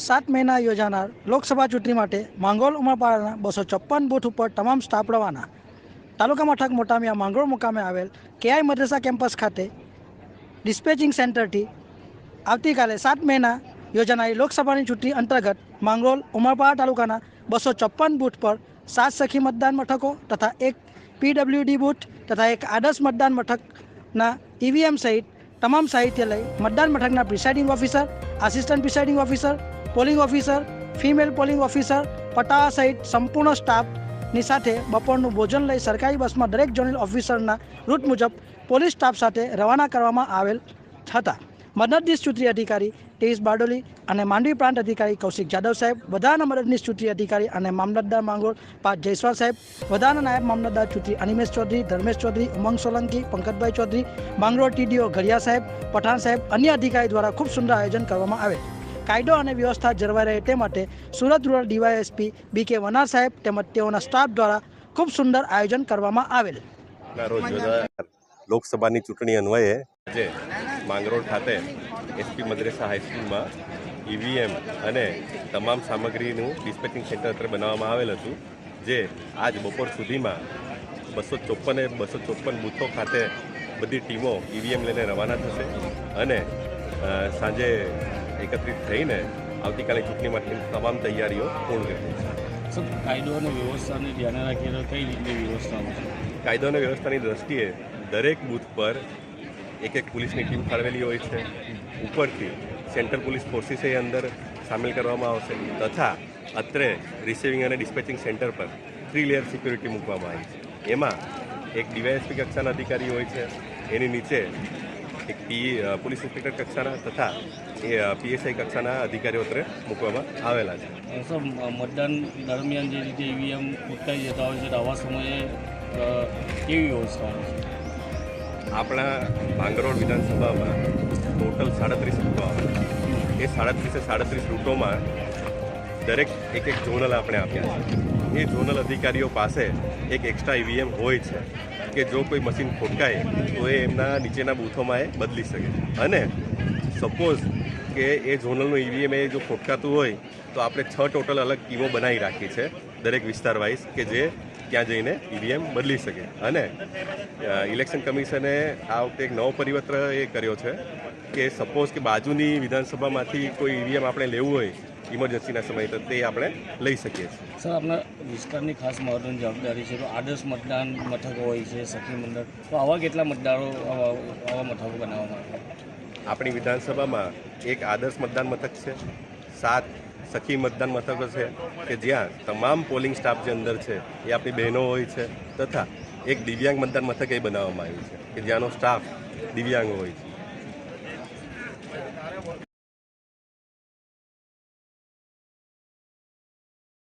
સાત મહિના યોજાનાર લોકસભા ચૂંટણી માટે માંગોલ ઉમરપાડાના બસો ચોપ્પન બૂથ ઉપર તમામ સ્ટાફ રવાના. તાલુકા મથક મોટામિયા માંગરોળ મુકામે આવેલ કેઆઈ મદ્રેસા કેમ્પસ ખાતે ડિસ્પેચિંગ સેન્ટરથી આવતીકાલે સાત મહિના યોજાનારી લોકસભાની ચૂંટણી અંતર્ગત માંગરોળ ઉમરપાડા તાલુકાના બસો ચોપ્પન બૂથ પર સાત સખી મતદાન મથકો તથા એક પીડબ્લ્યુડી બૂથ તથા એક આદર્શ મતદાન મથકના ઈવીએમ સહિત તમામ સાહિત્ય લઈ મતદાન મથકના presiding officer, assistant presiding officer polling officer, female polling officer પટાવા સહિત સંપૂર્ણ સ્ટાફની સાથે બપોરનું ભોજન લઈ સરકારી બસમાં દરેક ઝોનલ ઓફિસરના રૂટ મુજબ પોલીસ સ્ટાફ સાથે રવાના કરવામાં આવેલ હતા. મદદનીશ ચૂંટણી અધિકારી તેવીસ બારડોલી અને માંડવી પ્રાંત અધિકારી કૌશિક જાદવ સાહેબ વધારાના મદદનીશ ચૂંટણી અધિકારી અને મામલતદાર માંગોળ પાર્થ જયસ્વાલ સાહેબ વધારાના નાયબ મામલતદાર ચૂંટણી અનિમેશ ચૌધરી, ધર્મેશ ચૌધરી, ઉમંગ સોલંકી, પંકજભાઈ ચૌધરી, માંગરોળ ટીડીઓ ઘડિયા સાહેબ, પઠાણ સાહેબ, અન્ય અધિકારી દ્વારા ખૂબ સુંદર આયોજન કરવામાં આવેલ. કાયદો અને વ્યવસ્થા જળવાઈ રહે તે માટે સુરત રૂરલ ડીવાયએસપી બી કે વનાર સાહેબ તેમજ તેઓના સ્ટાફ દ્વારા ખૂબ સુંદર આયોજન કરવામાં આવેલ. લોકસભાની ચૂંટણી અન્વયે આજે માંગરોળ ખાતે એસપી મદ્રેસા હાઈસ્કૂલમાં ઈવીએમ અને તમામ સામગ્રીનું ડિસ્પેચિંગ સેન્ટર અત્યારે બનાવવામાં આવેલ હતું, જે આજ બપોર સુધીમાં બસો ચોપ્પને બસો ચોપ્પન બૂથો ખાતે બધી ટીમો ઈવીએમ લઈને રવાના થશે અને સાંજે એકત્રિત થઈને આવતીકાલે ચૂંટણી માટેની તમામ તૈયારીઓ પૂર્ણ કરશે સર કાયદો અને વ્યવસ્થાને ધ્યાને રાખીને કઈ રીતની વ્યવસ્થાઓ કાયદો અને વ્યવસ્થાની દ્રષ્ટિએ દરેક બૂથ પર એક એક પોલીસની ટીમ ફાળવેલી હોય છે. ઉપરથી સેન્ટ્રલ પોલીસ ફોર્સિસે અંદર સામેલ કરવામાં આવશે તથા અત્રે રિસીવિંગ અને ડિસ્પેચિંગ સેન્ટર પર થ્રી લેયર સિક્યુરિટી મૂકવામાં આવી છે. એમાં એક ડીવાયએસપી કક્ષાના અધિકારી હોય છે. એની નીચે એક પી પોલીસ ઇન્સ્પેક્ટર કક્ષાના તથા એ પીએસઆઈ કક્ષાના અધિકારીઓ અત્રે મૂકવામાં આવેલા છે. સર મતદાન દરમિયાન જે રીતે ઈવીએમ ઉતરાઈ જતા હોય છે આવા સમયે કેવી વ્યવસ્થા હોય છે? આપણા ભાંગરોળ વિધાનસભામાં ટોટલ સાડત્રીસ રૂટો આવે એ સાડત્રીસે સાડત્રીસ રૂટોમાં દરેક એક એક ઝોનલ આપણે આપ્યા છે. એ ઝોનલ અધિકારીઓ પાસે એક એક્સ્ટ્રા ઈવીએમ હોય છે કે જો કોઈ મશીન ખોટકાય તો એ એમના નીચેના બૂથોમાં એ બદલી શકે અને સપોઝ કે એ ઝોનલનું ઈવીએમ એ જો ખોટકાતું હોય, તો આપણે છ ટોટલ અલગ ટીમો બનાવી રાખી છે, દરેક વિસ્તાર વાઇઝ કે જે ત્યાં જઈને ઈવીએમ બદલી શકે. અને ઇલેક્શન કમિશને આ વખતે એક નવો પરિપત્ર એ કર્યો છે, કે સપોઝ કે બાજુની વિધાનસભામાંથી કોઈ ઈવીએમ આપણે લેવું હોય ઇમરજન્સીના સમય, તો તે આપણે લઈ શકીએ છીએ. સર આપણા વિસ્તારની ખાસ મહત્વની જવાબદારી છે, તો આદર્શ મતદાન મથકો હોય છે, સખી મંડળ, તો આવા કેટલા મતદારો આવા મથકો બનાવવામાં આવે? આપણી વિધાનસભામાં એક આદર્શ મતદાન મથક છે, સાત સખી મતદાન મથકો છે, કે જ્યાં તમામ પોલિંગ સ્ટાફ જે અંદર છે, એ આપણી બહેનો હોય છે, તથા એક દિવ્યાંગ મતદાન મથક એ બનાવવામાં આવ્યું છે, કે જ્યાંનો સ્ટાફ દિવ્યાંગ હોય છે.